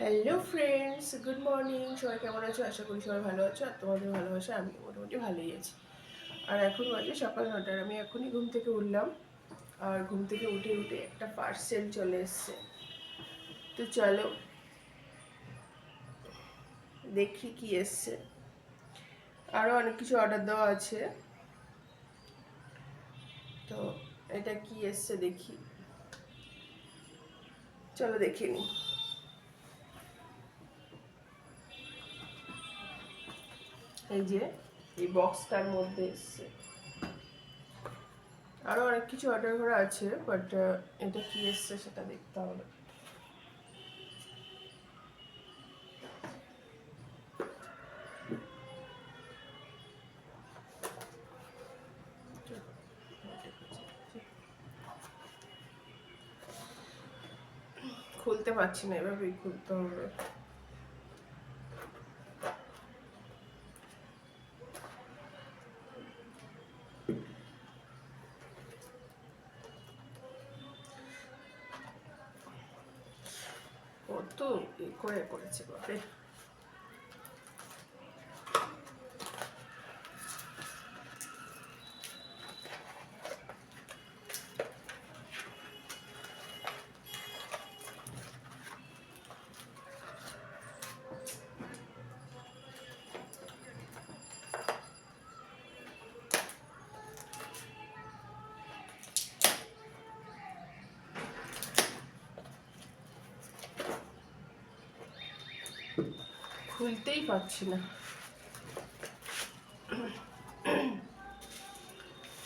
Hello friends good morning সবাই কেমন আছো? আশা করি সবাই ভালো আছো, আর তোমাদের ভালোবাসা আমি মোটামুটি ভালোই আছি। আর এখন বাজে সকাল নটার আমি এখনই ঘুম থেকে উঠলাম। আর ঘুম থেকে উঠে উঠে একটা পার্সেল চলে এসছে। তো চলো দেখি কি এসছে। আরও অনেক কিছু অর্ডার দেওয়া আছে। তো এটা কি এসছে দেখি। চলো দেখে নিই। এই যে, এই বক্সটার মধ্যে এসছে। আরও অনেক কিছু অর্ডার করা আছে বাট এটা কি এসছে সেটা দেখতে হবে। খুলতে পারছি না, এভাবেই খুলতে হবে। কত এ করে করেছে বাপরে খুলতেই পারছি না।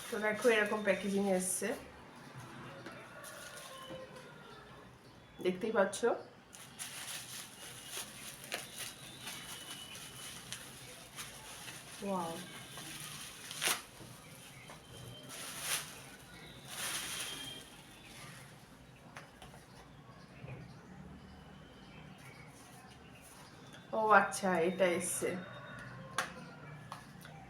তো দেখো এরকম প্যাকেজিং এসছে। দেখতেই পাচ্ছ? ওয়াও ও আচ্ছা এটা এসছে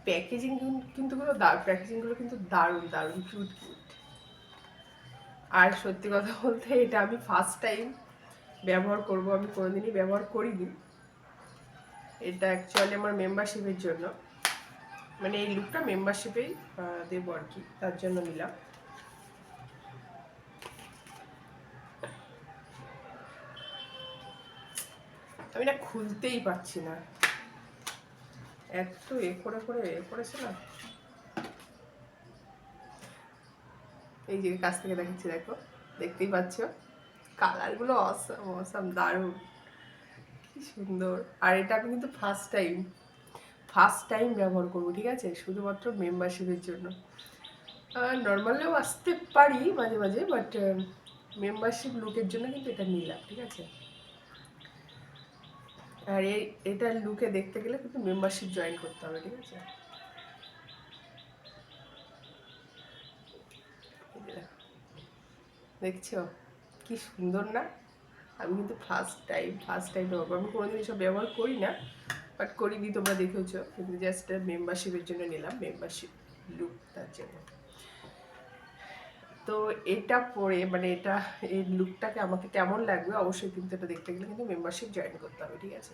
প্যাকেজিং কিন্তু গুলো প্যাকেজিংগুলো কিন্তু দারুণ দারুণ কিউট কিউট আর সত্যি কথা বলতে এটা আমি ফার্স্ট টাইম ব্যবহার করব, আমি কোনোদিনই ব্যবহার করিনি। এটা অ্যাকচুয়ালি আমার মেম্বারশিপের জন্য। মানে এই লুকটা মেম্বারশিপেই দেবো আর কি, তার জন্য নিলাম। আমি না খুলতেই পারছি না। এত এ করে করে এ করেছে না। এই যে কাছ থেকে দেখাচ্ছি, দেখো, দেখতেই পাচ্ছ? কালারগুলো অসাম অসাম দারুণ। কি সুন্দর। আর এটা আমি কিন্তু ফার্স্ট টাইম ফার্স্ট টাইম ব্যবহার করব, ঠিক আছে? শুধুমাত্র মেম্বারশিপের জন্য। নর্মালেও আসতে পারি মাঝে মাঝে বাট মেম্বারশিপ লুকের জন্য কিন্তু এটা নিলাম, ঠিক আছে? আর এই, এটার লুকে দেখতে গেলে কিন্তু মেম্বারশিপ জয়েন করতে হবে, ঠিক আছে? দেখছ? কি সুন্দর না? আমি কিন্তু ফার্স্ট টাইম ফার্স্ট টাইম ব্যবহার আমি কোনোদিন এসব ব্যবহার করি না বাট করিনি, তোমরা দেখেছ কিন্তু জাস্ট মেম্বারশিপের জন্য নিলাম মেম্বারশিপ লুক তার জন্য তো এটা পরে মানে এটা, এই লুকটাকে আমাকে কেমন লাগবে অবশ্যই কিন্তু এটা দেখতে গেলে কিন্তু মেম্বারশিপ জয়েন করতে হবে, ঠিক আছে?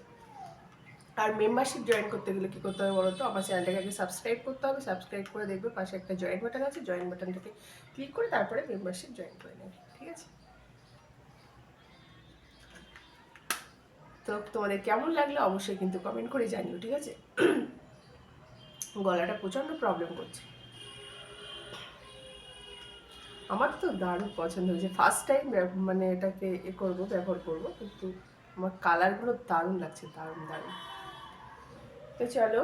আর মেম্বারশিপ জয়েন করতে গেলে কী করতে হবে বলো তো? আমার চ্যানেলটাকে আগে সাবস্ক্রাইব করতে হবে সাবস্ক্রাইব করে দেখবে পাশে একটা জয়েন বাটন আছে জয়েন বাটনটাকে ক্লিক করে তারপরে মেম্বারশিপ জয়েন করে নেবে, ঠিক আছে? তো তোমাদের কেমন লাগল অবশ্যই কিন্তু কমেন্ট করে জানিও, ঠিক আছে? গলাটা প্রচণ্ড প্রবলেম করছে। আমার তো দারুণ পছন্দ হয়েছে। ফার্স্ট টাইম মানে এটাকে এ করব, ব্যবহার করব, কিন্তু আমার কালারগুলো দারুণ লাগছে, দারুণ দারুণ। তো চলো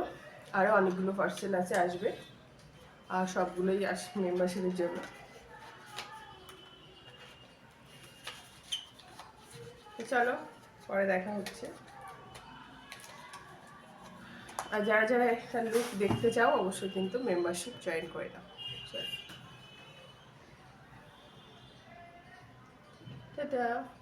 আরও অনেকগুলো পার্সেল আছে, আসবে। আর সবগুলোই আস মেম্বারশিপের জন্য। চলো, পরে দেখা হচ্ছে। আর যারা যারা একটা লুক দেখতে চাও, অবশ্যই কিন্তু মেম্বারশিপ জয়েন করে নাও। চলো। Ta-da!